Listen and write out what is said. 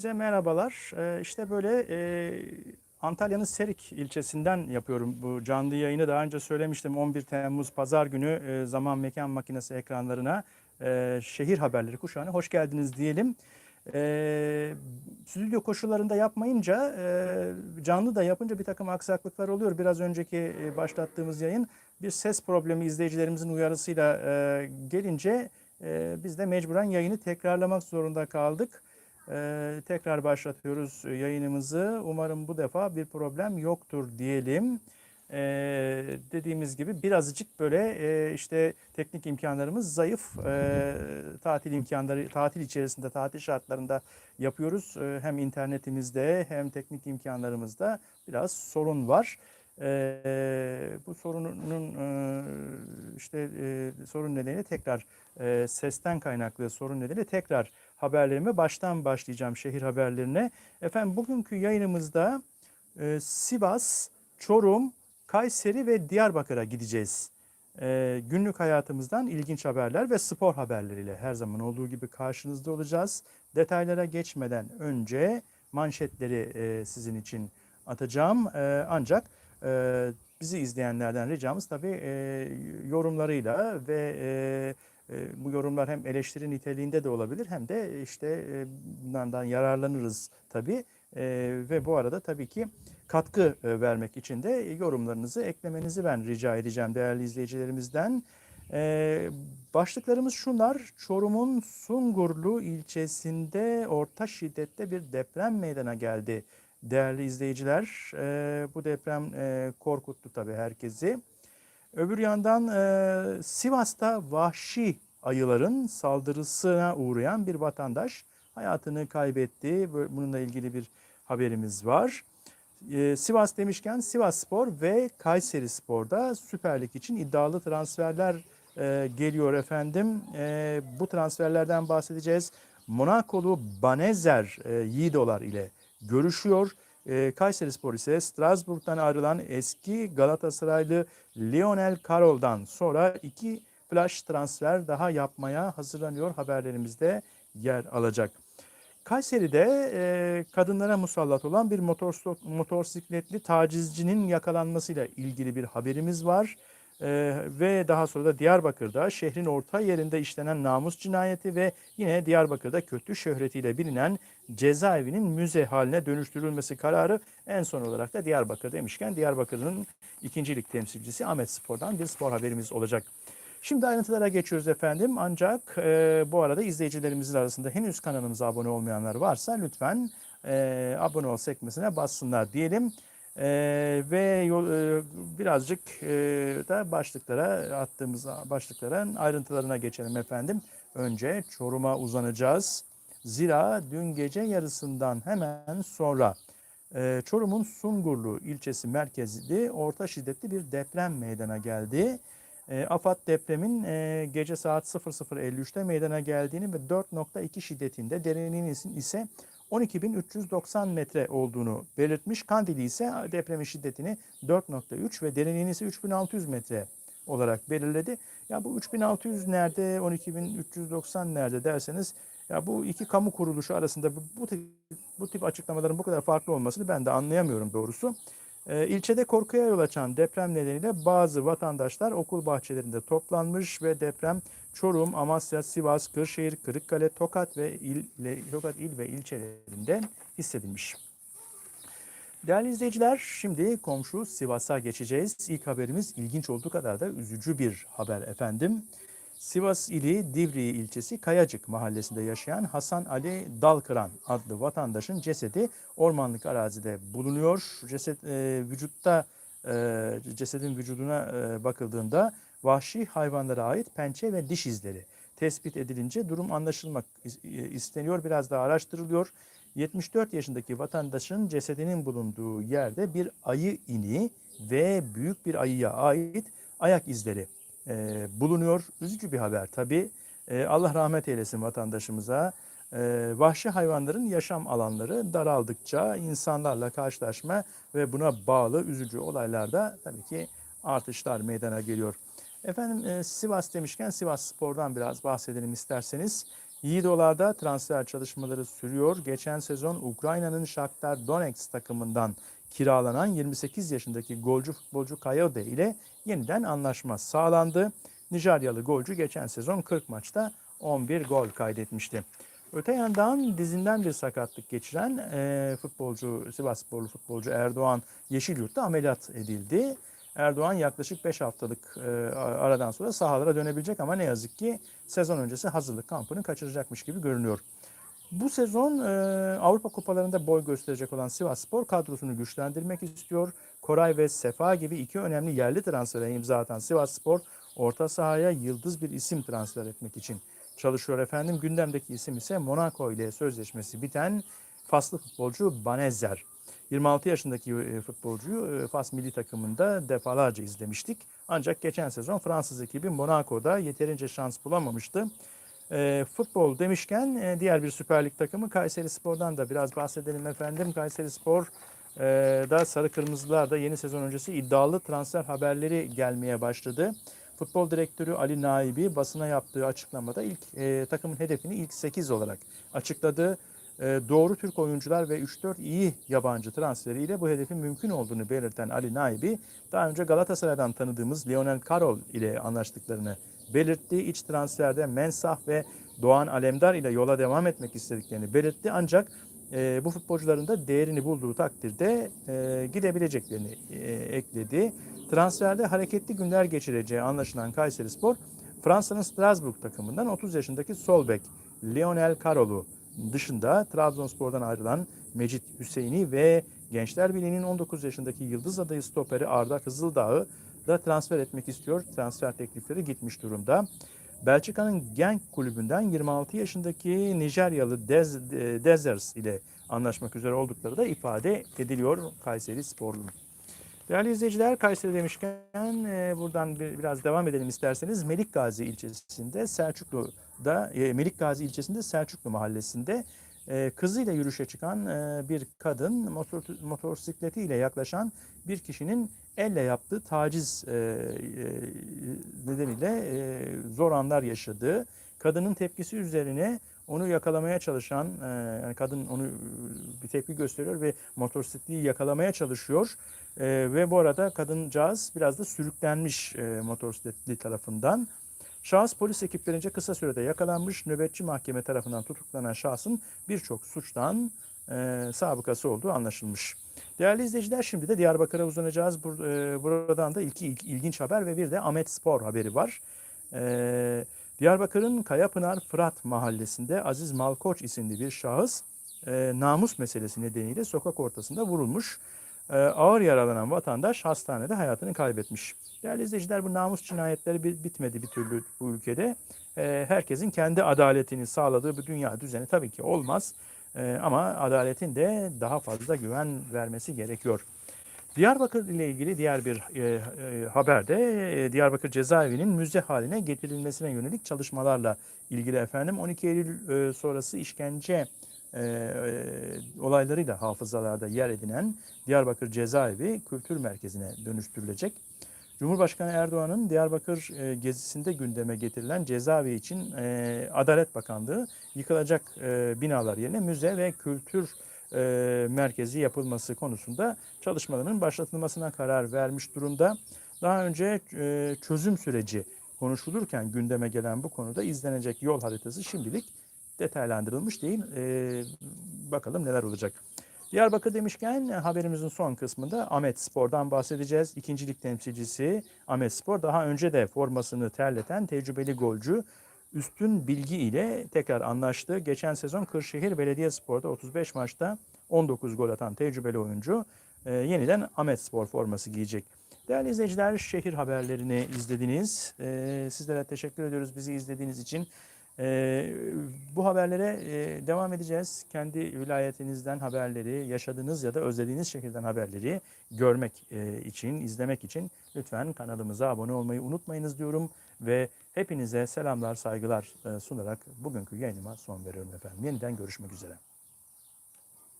Size merhabalar. Ee, işte böyle e, Antalya'nın Serik ilçesinden yapıyorum bu canlı yayını. Daha önce söylemiştim 11 Temmuz Pazar günü e, zaman mekan makinesi ekranlarına e, şehir haberleri kuşağına hoş geldiniz diyelim. E, stüdyo koşullarında yapmayınca canlı da yapınca bir takım aksaklıklar oluyor. Biraz önceki başlattığımız yayın bir ses problemi izleyicilerimizin uyarısıyla gelince biz de mecburen yayını tekrarlamak zorunda kaldık. Ee, tekrar başlatıyoruz yayınımızı. Umarım bu defa bir problem yoktur diyelim. Ee, dediğimiz gibi birazcık böyle e, işte teknik imkanlarımız zayıf. Ee, tatil imkanları, tatil içerisinde, tatil şartlarında yapıyoruz. Ee, hem internetimizde hem teknik imkanlarımızda biraz sorun var. Ee, bu sorunun e, işte e, sorun nedeni tekrar e, sesten kaynaklı sorun nedeni tekrar haberlerime baştan başlayacağım şehir haberlerine. Efendim bugünkü yayınımızda e, Sivas, Çorum, Kayseri ve Diyarbakır'a gideceğiz. E, günlük hayatımızdan ilginç haberler ve spor haberleriyle her zaman olduğu gibi karşınızda olacağız. Detaylara geçmeden önce manşetleri e, sizin için atacağım. E, ancak e, bizi izleyenlerden ricamız tabii e, yorumlarıyla ve e, e, bu yorumlar hem eleştiri niteliğinde de olabilir hem de işte e, bundan yararlanırız tabii. E, ve bu arada tabii ki katkı vermek için de yorumlarınızı eklemenizi ben rica edeceğim değerli izleyicilerimizden. Başlıklarımız şunlar. Çorum'un Sungurlu ilçesinde orta şiddette bir deprem meydana geldi. Değerli izleyiciler, e, bu deprem e, korkuttu tabii herkesi. Öbür yandan e, Sivas'ta vahşi ayıların saldırısına uğrayan bir vatandaş hayatını kaybetti. Bununla ilgili bir haberimiz var. E, Sivas demişken Sivas Spor ve Kayseri Spor'da Süper Lig için iddialı transferler e, geliyor efendim. E, bu transferlerden bahsedeceğiz. Monakolu Banezer e, Yiğidolar ile görüşüyor. E, Kayseri Spor ise Strasbourg'dan ayrılan eski Galatasaraylı Lionel Carroll'dan sonra iki flash transfer daha yapmaya hazırlanıyor haberlerimizde yer alacak. Kayseri'de e, kadınlara musallat olan bir motosikletli tacizcinin yakalanmasıyla ilgili bir haberimiz var. Ee, ve daha sonra da Diyarbakır'da şehrin orta yerinde işlenen namus cinayeti ve yine Diyarbakır'da kötü şöhretiyle bilinen cezaevinin müze haline dönüştürülmesi kararı en son olarak da Diyarbakır demişken Diyarbakır'ın ikincilik temsilcisi Ahmet Spor'dan bir spor haberimiz olacak. Şimdi ayrıntılara geçiyoruz efendim ancak e, bu arada izleyicilerimizin arasında henüz kanalımıza abone olmayanlar varsa lütfen e, abone ol sekmesine bassınlar diyelim. Ee, ve yol, e, birazcık e, da başlıklara attığımız başlıkların ayrıntılarına geçelim efendim. Önce Çorum'a uzanacağız. Zira dün gece yarısından hemen sonra e, Çorum'un Sungurlu ilçesi merkezli orta şiddetli bir deprem meydana geldi. E, AFAD depremin e, gece saat 00.53'te meydana geldiğini ve 4.2 şiddetinde derinliğinin ise 12.390 metre olduğunu belirtmiş. Kandili ise depremin şiddetini 4.3 ve derinliğini ise 3.600 metre olarak belirledi. Ya bu 3600 nerede, 12.390 nerede derseniz ya bu iki kamu kuruluşu arasında bu, bu, tip, bu tip açıklamaların bu kadar farklı olmasını ben de anlayamıyorum doğrusu. E, ilçede korkuya yol açan deprem nedeniyle bazı vatandaşlar okul bahçelerinde toplanmış ve deprem Çorum, Amasya, Sivas, Kırşehir, Kırıkkale, Tokat ve il, Tokat il ve ilçelerinde hissedilmiş. Değerli izleyiciler, şimdi komşu Sivas'a geçeceğiz. İlk haberimiz ilginç olduğu kadar da üzücü bir haber efendim. Sivas ili Divri ilçesi Kayacık mahallesinde yaşayan Hasan Ali Dalkıran adlı vatandaşın cesedi ormanlık arazide bulunuyor. Ceset e, vücutta e, cesedin vücuduna e, bakıldığında vahşi hayvanlara ait pençe ve diş izleri tespit edilince durum anlaşılmak isteniyor. Biraz daha araştırılıyor. 74 yaşındaki vatandaşın cesedinin bulunduğu yerde bir ayı ini ve büyük bir ayıya ait ayak izleri e, bulunuyor. Üzücü bir haber tabii. E, Allah rahmet eylesin vatandaşımıza. E, vahşi hayvanların yaşam alanları daraldıkça insanlarla karşılaşma ve buna bağlı üzücü olaylarda tabii ki artışlar meydana geliyor. Efendim e, Sivas demişken Sivas Spor'dan biraz bahsedelim isterseniz. Yiğidolar'da transfer çalışmaları sürüyor. Geçen sezon Ukrayna'nın Shakhtar Donetsk takımından kiralanan 28 yaşındaki golcü futbolcu Kayode ile yeniden anlaşma sağlandı. Nijeryalı golcü geçen sezon 40 maçta 11 gol kaydetmişti. Öte yandan dizinden bir sakatlık geçiren e, futbolcu, Sivassporlu futbolcu Erdoğan Yeşilyurt'ta ameliyat edildi. Erdoğan yaklaşık 5 haftalık e, aradan sonra sahalara dönebilecek ama ne yazık ki sezon öncesi hazırlık kampını kaçıracakmış gibi görünüyor. Bu sezon e, Avrupa kupalarında boy gösterecek olan Sivasspor kadrosunu güçlendirmek istiyor. Koray ve Sefa gibi iki önemli yerli transfere imza atan Sivasspor orta sahaya yıldız bir isim transfer etmek için çalışıyor efendim. Gündemdeki isim ise Monaco ile sözleşmesi biten Faslı futbolcu Banezer. 26 yaşındaki e, futbolcuyu e, Fas milli takımında defalarca izlemiştik. Ancak geçen sezon Fransız ekibi Monaco'da yeterince şans bulamamıştı. E, futbol demişken e, diğer bir Süper Lig takımı Kayseri Spor'dan da biraz bahsedelim efendim. Kayseri Spor e, da Sarı Kırmızılar da yeni sezon öncesi iddialı transfer haberleri gelmeye başladı. Futbol direktörü Ali Naibi basına yaptığı açıklamada ilk e, takımın hedefini ilk 8 olarak açıkladı. E, doğru Türk oyuncular ve 3-4 iyi yabancı transferiyle bu hedefin mümkün olduğunu belirten Ali Naibi, daha önce Galatasaray'dan tanıdığımız Lionel Karol ile anlaştıklarını belirtti. İç transferde Mensah ve Doğan Alemdar ile yola devam etmek istediklerini belirtti. Ancak e, bu futbolcuların da değerini bulduğu takdirde e, gidebileceklerini e, ekledi. Transferde hareketli günler geçireceği anlaşılan Kayseri Spor, Fransa'nın Strasbourg takımından 30 yaşındaki sol bek Lionel Karol'u dışında Trabzonspor'dan ayrılan Mecit Hüseyin'i ve Gençler Birliği'nin 19 yaşındaki yıldız adayı stoperi Arda Kızıldağ'ı da transfer etmek istiyor. Transfer teklifleri gitmiş durumda. Belçika'nın Genk kulübünden 26 yaşındaki Nijeryalı Dez, Dezers ile anlaşmak üzere oldukları da ifade ediliyor Kayseri Sporlu'nun. Değerli izleyiciler Kayseri demişken e, buradan bir, biraz devam edelim isterseniz. Melik Gazi ilçesinde Selçuklu'da e, Melik Gazi ilçesinde Selçuklu mahallesinde e, kızıyla yürüyüşe çıkan e, bir kadın motor, motosikletiyle yaklaşan bir kişinin elle yaptığı taciz nedeniyle zor anlar yaşadığı, kadının tepkisi üzerine onu yakalamaya çalışan, yani kadın onu bir tepki gösteriyor ve motosikletliyi yakalamaya çalışıyor. Ve bu arada kadıncağız biraz da sürüklenmiş motosikletli tarafından. Şahıs polis ekiplerince kısa sürede yakalanmış. Nöbetçi mahkeme tarafından tutuklanan şahsın birçok suçtan e, sabıkası olduğu anlaşılmış. Değerli izleyiciler şimdi de Diyarbakır'a uzanacağız. Bur, e, buradan da ilki ilk, ilginç haber ve bir de Ahmet Spor haberi var. E, Diyarbakır'ın Kayapınar Fırat mahallesinde Aziz Malkoç isimli bir şahıs e, namus meselesi nedeniyle sokak ortasında vurulmuş. E, ağır yaralanan vatandaş hastanede hayatını kaybetmiş. Değerli izleyiciler bu namus cinayetleri bitmedi bir türlü bu ülkede. E, herkesin kendi adaletini sağladığı bir dünya düzeni tabii ki olmaz. E, ama adaletin de daha fazla güven vermesi gerekiyor. Diyarbakır ile ilgili diğer bir e, e, haberde e, Diyarbakır cezaevinin müze haline getirilmesine yönelik çalışmalarla ilgili efendim 12 Eylül e, sonrası işkence e, e, olaylarıyla hafızalarda yer edinen Diyarbakır cezaevi kültür merkezine dönüştürülecek. Cumhurbaşkanı Erdoğan'ın Diyarbakır e, gezisinde gündeme getirilen cezaevi için e, Adalet Bakanlığı yıkılacak e, binalar yerine müze ve kültür e, merkezi yapılması konusunda çalışmaların başlatılmasına karar vermiş durumda. Daha önce e, çözüm süreci konuşulurken gündeme gelen bu konuda izlenecek yol haritası şimdilik detaylandırılmış değil. E, bakalım neler olacak. Diyarbakır demişken haberimizin son kısmında Ahmet Spor'dan bahsedeceğiz. İkincilik temsilcisi Ahmet Spor daha önce de formasını terleten tecrübeli golcü üstün bilgi ile tekrar anlaştı. Geçen sezon Kırşehir Belediyespor'da 35 maçta 19 gol atan tecrübeli oyuncu e, yeniden Ahmet Spor forması giyecek. Değerli izleyiciler şehir haberlerini izlediniz. E, sizlere teşekkür ediyoruz bizi izlediğiniz için. E, bu haberlere e, devam edeceğiz. Kendi vilayetinizden haberleri, yaşadığınız ya da özlediğiniz şehirden haberleri görmek e, için, izlemek için lütfen kanalımıza abone olmayı unutmayınız diyorum. Ve hepinize selamlar, saygılar e, sunarak bugünkü yayınıma son veriyorum efendim. Yeniden görüşmek üzere.